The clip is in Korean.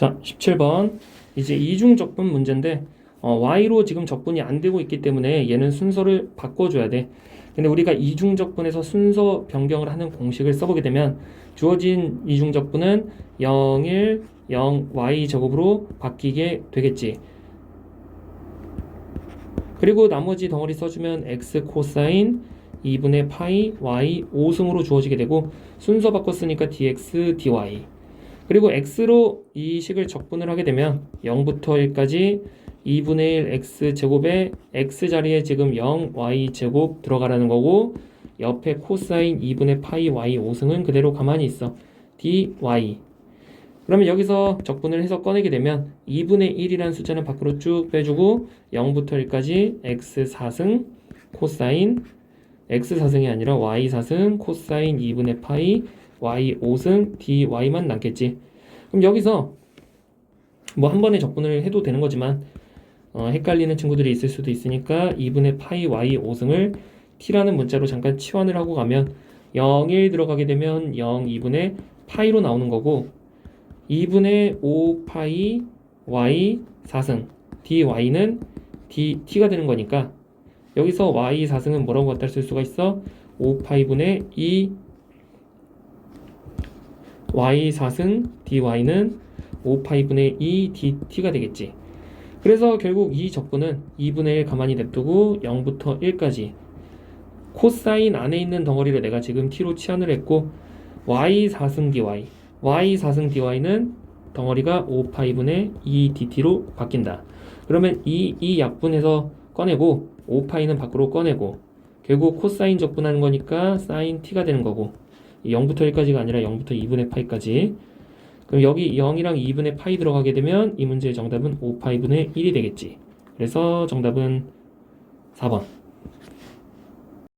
자, 17번. 이제 이중 적분 문제인데 어, y로 지금 적분이 안 되고 있기 때문에 얘는 순서를 바꿔줘야 돼. 근데 우리가 이중 적분에서 순서 변경을 하는 공식을 써보게 되면 주어진 이중 적분은 0, 1, 0, y 제곱으로 바뀌게 되겠지. 그리고 나머지 덩어리 써주면 x 코사인 2분의 파이 y 5승으로 주어지게 되고 순서 바꿨으니까 dx dy 그리고 x로 이 식을 적분을 하게 되면 0부터 1까지 2분의 1 x 제곱에 x 자리에 지금 0 y 제곱 들어가라는 거고 옆에 코사인 2분의 파이 y 5승은 그대로 가만히 있어. dy 그러면 여기서 적분을 해서 꺼내게 되면 2분의 1이라는 숫자는 밖으로 쭉 빼주고 0부터 1까지 x 4승 코사인 x 4승이 아니라 y 4승 코사인 2분의 파이 y 5승 dy만 남겠지. 그럼 여기서 뭐 한 번에 적분을 해도 되는 거지만 어, 헷갈리는 친구들이 있을 수도 있으니까 2분의 파이 y 5승을 t라는 문자로 잠깐 치환을 하고 가면 0, 1 들어가게 되면 0, 2분의 파이로 나오는 거고 2분의 5 파이 y 4승 dy는 dt, 가 되는 거니까 여기서 y 4승은 뭐라고 갖다 쓸 수가 있어? 5 파이분의 2 y 4승 dy는 5 파이분의 2 dt가 되겠지. 그래서 결국 이 적분은 2분의 1 가만히 냅두고 0부터 1까지 코사인 안에 있는 덩어리를 내가 지금 t로 치환을 했고 y 4승 dy y 4승 dy는 덩어리가 5 파이분의 2 dt로 바뀐다. 그러면 이, 이 약분해서 꺼내고 5 파이는 밖으로 꺼내고 결국 코사인 적분하는 거니까 사인 t가 되는 거고 0부터 1까지가 아니라 0부터 2분의 파이까지 그럼 여기 0이랑 2분의 파이 들어가게 되면 이 문제의 정답은 5파이분의 1이 되겠지. 그래서 정답은 4번.